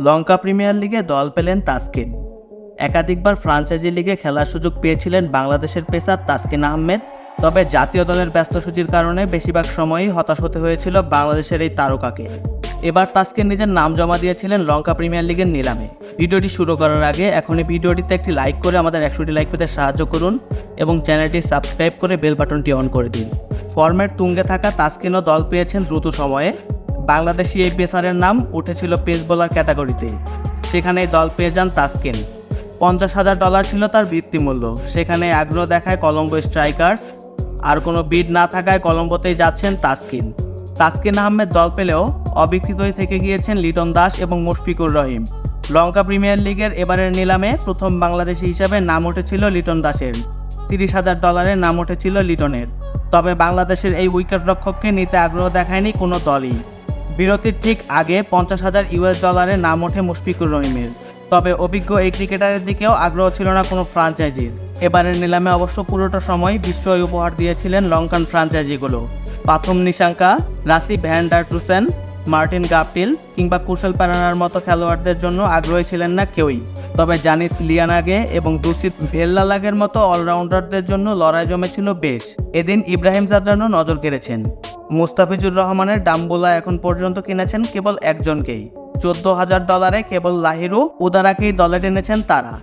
লঙ্কা premier লিগে দল পেলেন তাসকিন। একাধিকবার ফ্রাঞ্চাইজি লিগে খেলার সুযোগ পেয়েছিলেন বাংলাদেশের পেসার তাসকিন আহমেদ, তবে জাতীয় দলের ব্যস্ত সূচির কারণে বেশিরভাগ সময়ই হতাশ হতে হয়েছিল বাংলাদেশের এই তারকাকে। এবার তাসকিন নিজের নাম জমা দিয়েছিলেন লঙ্কা প্রিমিয়ার লিগের নিলামে। ভিডিওটি শুরু করার আগে এখনই ভিডিওটিতে একটি লাইক করে আমাদের একশোটি লাইক পেতে সাহায্য করুন এবং চ্যানেলটি সাবস্ক্রাইব করে বেল বাটনটি অন করে দিন। ফর্মের তুঙ্গে থাকা তাসকিনও দল পেয়েছেন দ্রুত সময়ে। বাংলাদেশি এই পেসারের নাম উঠেছিল পেস বোলার ক্যাটাগরিতে। সেখানেই দল পেয়ে যান তাসকিন। পঞ্চাশ হাজার ডলার ছিল তার বৃত্তিমূল্য। সেখানে আগ্রহ দেখায় কলম্বো স্ট্রাইকার্স। আর কোনো বিড না থাকায় কলম্বোতেই যাচ্ছেন তাসকিন। তাসকিন আহমেদ দল পেলেও অবিকৃতই থেকে গিয়েছেন লিটন দাস এবং মুশফিকুর রহিম। লঙ্কা প্রিমিয়ার লিগের এবারের নিলামে প্রথম বাংলাদেশি হিসাবে নাম উঠেছিল লিটন দাসের। তিরিশ হাজার ডলারের নাম উঠেছিল লিটনের। তবে বাংলাদেশের এই উইকেটরক্ষককে নিতে আগ্রহ দেখায়নি কোনো দলই। বিরতির ঠিক আগে পঞ্চাশ হাজার ইউএস ডলারের নাম ওঠে মুশফিকুর রহিমের। তবে অভিজ্ঞ এই ক্রিকেটারের দিকেও আগ্রহ ছিল না কোনো ফ্রাঞ্চাইজির। এবারের নিলামে অবশ্য পুরোটা সময় বিস্ময় উপহার দিয়েছিলেন Lankan ফ্রাঞ্চাইজিগুলো। Pathum Nissanka Rassie van der Dussen Martin Guptill কিংবা কুশল প্যারানার মতো খেলোয়াড়দের জন্য আগ্রহী ছিলেন না কেউই। তবে জানিত লিয়ানাগে এবং দুসিত ভেল্লালাগের মতো অলরাউন্ডারদের জন্য লড়াই জমেছিল বেশ। এদিন ইব্রাহিম জাদরানও নজর কেড়েছেন। মুস্তাফিজুর রহমানের ডাম্বোলা এখন পর্যন্ত কিনেছেন কেবল একজনকেই। চোদ্দ হাজার ডলারে কেবল লাহিরু, উদারাকেই দলে টেনেছেন তারা।